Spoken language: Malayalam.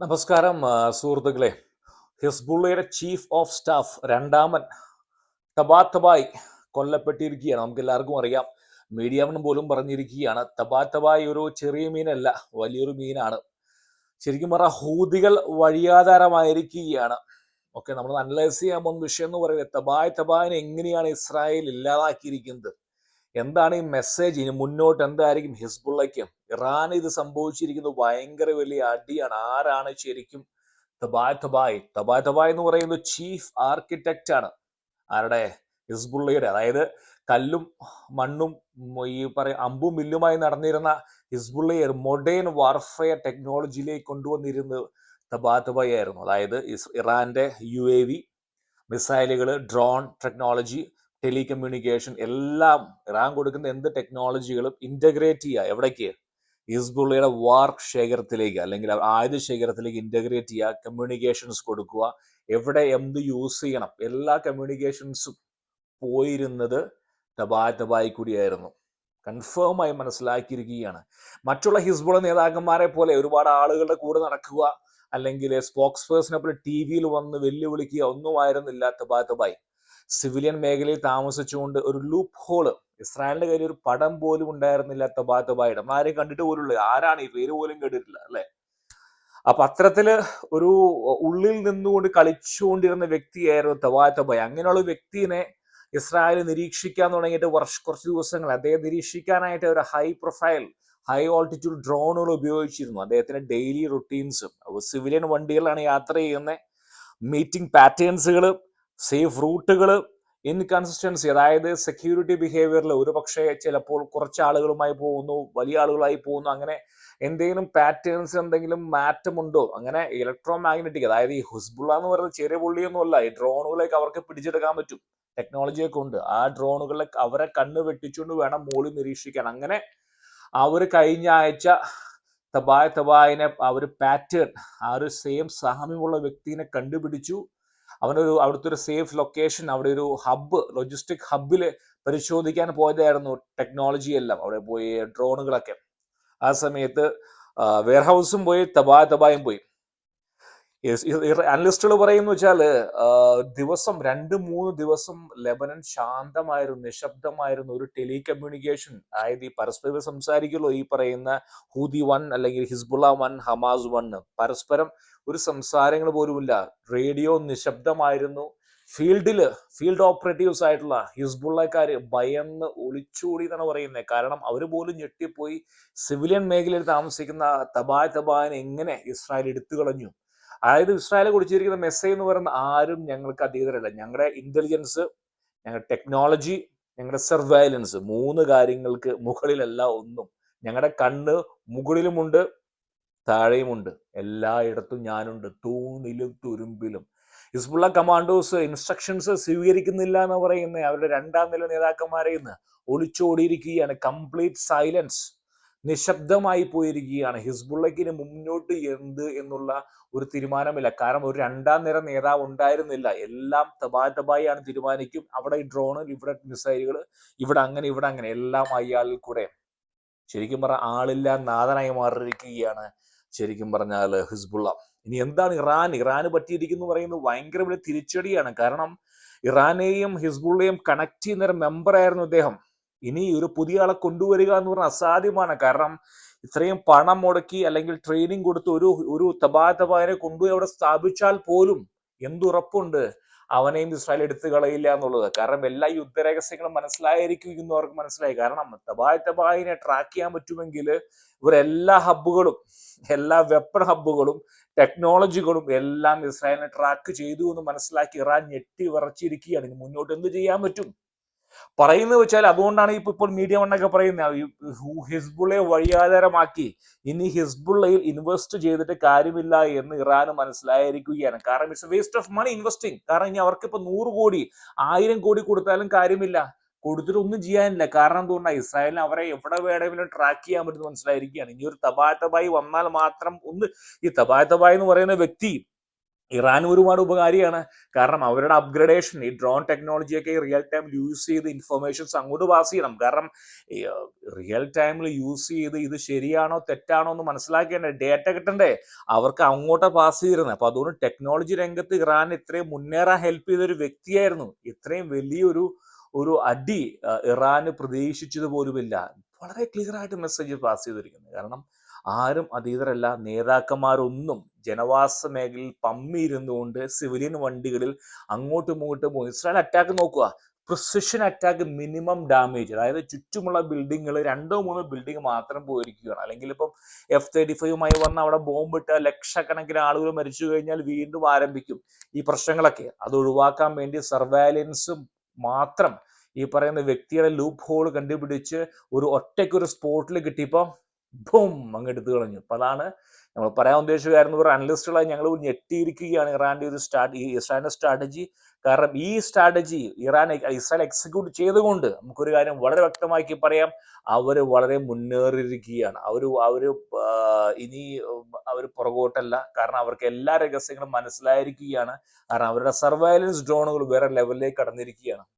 നമസ്കാരം സുഹൃത്തുക്കളെ. ഹിസ്ബുള്ളയുടെ ചീഫ് ഓഫ് സ്റ്റാഫ് രണ്ടാമൻ തബാത്തബായ് കൊല്ലപ്പെട്ടിരിക്കുകയാണ്. നമുക്ക് എല്ലാവർക്കും അറിയാം. മീഡിയാവിനും പോലും പറഞ്ഞിരിക്കുകയാണ്. തബാത്തബായ് ഒരു ചെറിയ മീനല്ല വലിയൊരു മീനാണ്. ശരിക്കും പറഞ്ഞാൽ ഹൂതികൾ വഴിയാധാരമായിരിക്കുകയാണ്. ഓക്കെ നമ്മൾ അനലൈസ് ചെയ്യാൻ പോകുന്ന വിഷയം എന്ന് പറയുന്നത് തബായ് തബായിനെ എങ്ങനെയാണ് ഇസ്രായേൽ ഇല്ലാതാക്കിയിരിക്കുന്നത്? എന്താണ് ഈ മെസ്സേജ് ഇനി മുന്നോട്ട് എന്തായിരിക്കും? ഹിസ്ബുള്ളയ്ക്കും ഇറാൻ ഇത് സംഭവിച്ചിരിക്കുന്നത് ഭയങ്കര വലിയ അടിയാണ്. ആരാണ് ശരിക്കും? തബായ് തബായ്. തബായ് തബായ് എന്ന് പറയുന്ന ചീഫ് ആർക്കിടെക്റ്റ് ആണ്. ആരുടെ? ഹിസ്ബുള്ളയുടെ. അതായത് കല്ലും മണ്ണും ഈ പറയ അമ്പും മില്ലുമായി നടന്നിരുന്ന ഹിസ്ബുള്ളയെ മൊഡേൺ വാർഫെയർ ടെക്നോളജിയിലേക്ക് കൊണ്ടുവന്നിരുന്നത് തബാ ആയിരുന്നു. അതായത് ഇറാന്റെ യു എ വി മിസൈലുകൾ ഡ്രോൺ ടെക്നോളജി ടെലികമ്മ്യൂണിക്കേഷൻ എല്ലാം റാം കൊടുക്കുന്ന എന്ത് ടെക്നോളജികളും ഇന്റഗ്രേറ്റ് ചെയ്യുക എവിടേക്ക്? ഹിസ്ബുള്ളയുടെ വാർക്ക് ശേഖരത്തിലേക്ക് അല്ലെങ്കിൽ ആയുധ ശേഖരത്തിലേക്ക് ഇന്റഗ്രേറ്റ് ചെയ്യുക കമ്മ്യൂണിക്കേഷൻസ് കൊടുക്കുക. എവിടെ എന്ത് യൂസ് ചെയ്യണം? എല്ലാ കമ്മ്യൂണിക്കേഷൻസും പോയിരുന്നത് തബായ് തബായി കൂടിയായിരുന്നു. കൺഫേം ആയി മനസ്സിലാക്കിയിരിക്കുകയാണ്. മറ്റുള്ള ഹിസ്ബുള നേതാക്കന്മാരെ പോലെ ഒരുപാട് ആളുകളുടെ കൂടെ നടക്കുക അല്ലെങ്കിൽ സ്പോക്സ് പേഴ്സണെ പോലെ ടി വിയിൽ വന്ന് വെല്ലുവിളിക്കുക ഒന്നുമായിരുന്നില്ല തബായ് തബായ് സിവിലിയൻ മേഖലയിൽ താമസിച്ചുകൊണ്ട് ഒരു ലൂപ്പ് ഹോൾ ഇസ്രായേലിന്റെ കയ്യിൽ ഒരു പടം പോലും ഉണ്ടായിരുന്നില്ല തൊബാ തബായുടെ നമ്മൾ ആരെയും കണ്ടിട്ട് പോലും ഇല്ല. ആരാണ് ഈ പേര് പോലും കേട്ടിട്ടില്ല അല്ലെ? അപ്പൊ അത്തരത്തിൽ ഒരു ഉള്ളിൽ നിന്നുകൊണ്ട് കളിച്ചുകൊണ്ടിരുന്ന വ്യക്തിയായിരുന്നു തബാ തബായ് അങ്ങനെയുള്ള വ്യക്തിനെ ഇസ്രായേൽ നിരീക്ഷിക്കാൻ തുടങ്ങിയിട്ട് വർഷ കുറച്ച് ദിവസങ്ങൾ അദ്ദേഹം നിരീക്ഷിക്കാനായിട്ട് ഒരു ഹൈ പ്രൊഫൈൽ ഹൈ ഓൾട്ടിറ്റ്യൂഡ് ഡ്രോണുകൾ ഉപയോഗിച്ചിരുന്നു. അദ്ദേഹത്തിന്റെ ഡെയിലി റുട്ടീൻസും സിവിലിയൻ വണ്ടികളിലാണ് യാത്ര ചെയ്യുന്നത് മീറ്റിംഗ് പാറ്റേൺസുകൾ സേഫ് റൂട്ടുകൾ ഇൻകൺസിസ്റ്റൻസി അതായത് സെക്യൂരിറ്റി ബിഹേവിയറിൽ ഒരു പക്ഷേ ചിലപ്പോൾ കുറച്ച് ആളുകളുമായി പോകുന്നു വലിയ ആളുകളായി പോകുന്നു അങ്ങനെ എന്തെങ്കിലും പാറ്റേൺസ് എന്തെങ്കിലും മാറ്റമുണ്ടോ? അങ്ങനെ ഇലക്ട്രോ മാഗ്നറ്റിക് അതായത് ഈ ഹുസ്ബുള്ള എന്ന് പറയുന്നത് ചെറിയ പുള്ളിയൊന്നുമല്ല ഈ ഡ്രോണുകളൊക്കെ അവർക്ക് പിടിച്ചെടുക്കാൻ പറ്റും. ടെക്നോളജിയൊക്കെ ഉണ്ട്. ആ ഡ്രോണുകളെ അവരെ കണ്ണ് വെട്ടിച്ചുകൊണ്ട് വേണം മോളി നിരീക്ഷിക്കാൻ. അങ്ങനെ അവർ കഴിഞ്ഞ ആഴ്ച തബായ് തബായിനെ ആ ഒരു പാറ്റേൺ ആ ഒരു സെയിം സാമ്യമുള്ള വ്യക്തിനെ കണ്ടുപിടിച്ചു. അവനൊരു അവിടുത്തെ ഒരു സേഫ് ലൊക്കേഷൻ അവിടെ ഒരു ഹബ്ബ് ലോജിസ്റ്റിക് ഹബ്ബിൽ പരിശോധിക്കാൻ പോയതായിരുന്നു ടെക്നോളജി എല്ലാം. അവിടെ പോയി ഡ്രോണുകളൊക്കെ ആ സമയത്ത് വെയർഹൗസും പോയി തബായ് തബായും പോയി. അനലിസ്റ്റുകൾ പറയുന്നു വെച്ചാൽ ദിവസം രണ്ട് മൂന്ന് ദിവസം ലെബനൻ ശാന്തമായിരുന്നു നിശബ്ദമായിരുന്നു ഒരു ടെലികമ്മ്യൂണിക്കേഷൻ അതായത് ഈ പരസ്പരം സംസാരിക്കുമല്ലോ ഈ പറയുന്ന ഹൂതി വൺ അല്ലെങ്കിൽ ഹിസ്ബുള്ള വൺ ഹമാസ് വൺ പരസ്പരം ഒരു സംസാരങ്ങൾ പോലുമില്ല. റേഡിയോ നിശബ്ദമായിരുന്നു. ഫീൽഡിൽ ഫീൽഡ് ഓപ്പറേറ്റീവ്സ് ആയിട്ടുള്ള ഹിസ്ബുള്ളക്കാർ ഭയന്ന് ഒളിച്ചോടി എന്നാണ് പറയുന്നത് കാരണം അവർ പോലും ഞെട്ടിപ്പോയി. സിവിലിയൻ മേഖലയിൽ താമസിക്കുന്ന തബായ് തബായനെ എങ്ങനെ ഇസ്രായേൽ എടുത്തു കളഞ്ഞു അതായത് ഇസ്രായേൽ കുടിച്ചിരിക്കുന്ന മെസ്സേജ് എന്ന് പറയുന്ന ആരും ഞങ്ങൾക്ക് അതീതരല്ല ഞങ്ങളുടെ ഇന്റലിജൻസ് ഞങ്ങളുടെ ടെക്നോളജി ഞങ്ങളുടെ സർവൈലൻസ് മൂന്ന് കാര്യങ്ങൾക്ക് മുകളിലല്ല ഒന്നും. ഞങ്ങളുടെ കണ്ണ് മുകളിലുമുണ്ട് താഴെയുമുണ്ട്. എല്ലായിടത്തും ഞാനുണ്ട്. തൂണിലും തുരുമ്പിലും. ഹിസ്ബുള്ള കമാൻഡോസ് ഇൻസ്ട്രക്ഷൻസ് സ്വീകരിക്കുന്നില്ല എന്ന് പറയുന്ന. അവരുടെ രണ്ടാം നില നേതാക്കന്മാരെ ഇന്ന് ഒളിച്ചോടിയിരിക്കുകയാണ്. കംപ്ലീറ്റ് സൈലൻസ് നിശബ്ദമായി പോയിരിക്കുകയാണ്. ഹിസ്ബുള്ളയ്ക്ക് ഇനി മുന്നോട്ട് എന്ത് എന്നുള്ള ഒരു തീരുമാനമില്ല. കാരണം ഒരു രണ്ടാം നിര നേതാവ് ഉണ്ടായിരുന്നില്ല. എല്ലാം തബായ് തബായാണ് തീരുമാനിക്കും. അവിടെ ഡ്രോണ് ഇവിടെ മിസൈലുകൾ ഇവിടെ അങ്ങനെ ഇവിടെ അങ്ങനെ. എല്ലാം അയാളിൽ കൂടെ. ശരിക്കും പറഞ്ഞ ആളില്ല നാഥനായി മാറിയിരിക്കുകയാണ് ശരിക്കും പറഞ്ഞാൽ ഹിസ്ബുള്ള. ഇനി എന്താണ് ഇറാൻ? ഇറാന് പറ്റിയിരിക്കുന്നു പറയുന്നത് ഭയങ്കര വലിയ തിരിച്ചടിയാണ്. കാരണം ഇറാനെയും ഹിസ്ബുള്ളയും കണക്ട് ചെയ്യുന്ന ഒരു മെമ്പർ ആയിരുന്നു അദ്ദേഹം ഇനി ഒരു പുതിയ ആളെ കൊണ്ടുവരിക എന്ന് പറഞ്ഞാൽ അസാധ്യമാണ്. കാരണം ഇത്രയും പണം മുടക്കി അല്ലെങ്കിൽ ട്രെയിനിങ് കൊടുത്ത് ഒരു ഒരു തബാ തബാനെ കൊണ്ടുപോയി അവിടെ സ്ഥാപിച്ചാൽ പോലും എന്തുറപ്പുണ്ട്? അവനെയും ഇസ്രായേൽ എടുത്തു കളയില്ല എന്നുള്ളത്. കാരണം എല്ലാ യുദ്ധരഹസ്യങ്ങളും മനസ്സിലായിരിക്കും അവർക്ക് മനസ്സിലായി. കാരണം തബായ് തബായിനെ ട്രാക്ക് ചെയ്യാൻ പറ്റുമെങ്കിൽ ഇവരെല്ലാ ഹബ്ബുകളും എല്ലാ വെപ്പൺ ഹബ്ബുകളും ടെക്നോളജികളും എല്ലാം ഇസ്രായേലിനെ ട്രാക്ക് ചെയ്തു എന്ന് മനസ്സിലാക്കി ഇറാൻ ഞെട്ടി വിറച്ചിരിക്കുകയാണ്. മുന്നോട്ട് എന്ത് ചെയ്യാൻ പറ്റും? പറയുന്നത് വെച്ചാൽ അതുകൊണ്ടാണ് ഇപ്പൊ ഇപ്പോൾ മീഡിയ വണ്ണൊക്കെ പറയുന്നത്. ഈ ഹു- ഹിസ്ബുള്ളയെ വഴിയാധാരമാക്കി. ഇനി ഹിസ്ബുള്ളയിൽ ഇൻവെസ്റ്റ് ചെയ്തിട്ട് കാര്യമില്ല എന്ന് ഇറാൻ മനസ്സിലായിരിക്കുകയാണ്. കാരണം it's waste of money investing കാരണം ഇനി അവർക്ക് ഇപ്പൊ നൂറ് കോടി ആയിരം കോടി കൊടുത്താലും കാര്യമില്ല. കൊടുത്തിട്ട് ഒന്നും ചെയ്യാനില്ല. കാരണം എന്തുകൊണ്ടാണ് ഇസ്രായേലിന് അവരെ എവിടെ വേണമെങ്കിലും ട്രാക്ക് ചെയ്യാൻ പറ്റുന്ന മനസ്സിലായിരിക്കുകയാണ്. ഇനി ഒരു തബായി വന്നാൽ മാത്രം ഒന്ന് ഈ തബായ് എന്ന് പറയുന്ന വ്യക്തി ഇറാൻ ഒരുപാട് ഉപകാരിയാണ്. കാരണം അവരുടെ അപ്ഗ്രഡേഷൻ ഈ ഡ്രോൺ ടെക്നോളജിയൊക്കെ റിയൽ ടൈമിൽ യൂസ് ചെയ്ത് ഇൻഫർമേഷൻസ് അങ്ങോട്ട് പാസ് ചെയ്യണം. കാരണം റിയൽ ടൈമിൽ യൂസ് ചെയ്ത് ഇത് ശരിയാണോ തെറ്റാണോ എന്ന് മനസ്സിലാക്കേണ്ടേ ഡേറ്റ കിട്ടണ്ടേ? അവർക്ക് അങ്ങോട്ട് പാസ് ചെയ്തിരുന്നത് അപ്പൊ അതുകൊണ്ട് ടെക്നോളജി രംഗത്ത് ഇറാൻ ഇത്രയും മുന്നേറാൻ ഹെൽപ്പ് ചെയ്ത ഒരു വ്യക്തിയായിരുന്നു. ഇത്രയും വലിയൊരു ഒരു അടി ഇറാന് പ്രതീക്ഷിച്ചത് പോലുമില്ല. വളരെ ക്ലിയർ ആയിട്ട് മെസ്സേജ് പാസ് ചെയ്തിരിക്കുന്നത് കാരണം ആരും അതീതരല്ല. നേതാക്കന്മാരൊന്നും ജനവാസ മേഖലയിൽ പമ്മിയിരുന്നുകൊണ്ട് സിവിലിയൻ വണ്ടികളിൽ അങ്ങോട്ടും ഇങ്ങോട്ടും പോകും ഇസ്രായേൽ അറ്റാക്ക് നോക്കുക. പ്രിസിഷൻ അറ്റാക്ക് മിനിമം ഡാമേജ് അതായത് ചുറ്റുമുള്ള ബിൽഡിങ്ങുകൾ രണ്ടോ മൂന്നോ ബിൽഡിംഗ് മാത്രം പോയിരിക്കുകയാണ്. അല്ലെങ്കിൽ ഇപ്പം എഫ് തേർട്ടി ഫൈവുമായി വന്ന് അവിടെ ബോംബിട്ട ലക്ഷക്കണക്കിന് ആളുകൾ മരിച്ചു കഴിഞ്ഞാൽ വീണ്ടും ആരംഭിക്കും. ഈ പ്രശ്നങ്ങളൊക്കെ. അത് ഒഴിവാക്കാൻ വേണ്ടി സർവൈലൻസ് മാത്രം ഈ പറയുന്ന വ്യക്തിയുടെ ലൂപ്പ് ഹോൾ കണ്ടുപിടിച്ച് ഒരു ഒറ്റയ്ക്ക് ഒരു സ്പോട്ടിൽ കിട്ടിയപ്പോൾ ബും അങ്ങ് എടുത്തു കളഞ്ഞു. അപ്പൊ അതാണ് നമ്മൾ പറയാൻ ഉദ്ദേശിക്കുകയായിരുന്നു ഒരു അനലിസ്റ്റുകളായി ഞങ്ങൾ ഞെട്ടിയിരിക്കുകയാണ് ഇറാന്റെ ഒരു സ്റ്റാർട്ട് ഈ ഇസ്രാന്റെ സ്ട്രാറ്റജി. കാരണം ഈ സ്ട്രാറ്റജി ഇറാൻ ഇസ്രായേൽ എക്സിക്യൂട്ട് ചെയ്തുകൊണ്ട് നമുക്കൊരു കാര്യം വളരെ വ്യക്തമാക്കി പറയാം. അവർ വളരെ മുന്നേറിയിരിക്കുകയാണ്. അവർ അവർ ഇനി അവർ പുറകോട്ടല്ല. കാരണം അവർക്ക് എല്ലാ രഹസ്യങ്ങളും മനസ്സിലായിരിക്കുകയാണ്. കാരണം അവരുടെ സർവൈലൻസ് ഡ്രോണുകൾ വേറെ ലെവലിലേക്ക് കടന്നിരിക്കുകയാണ്.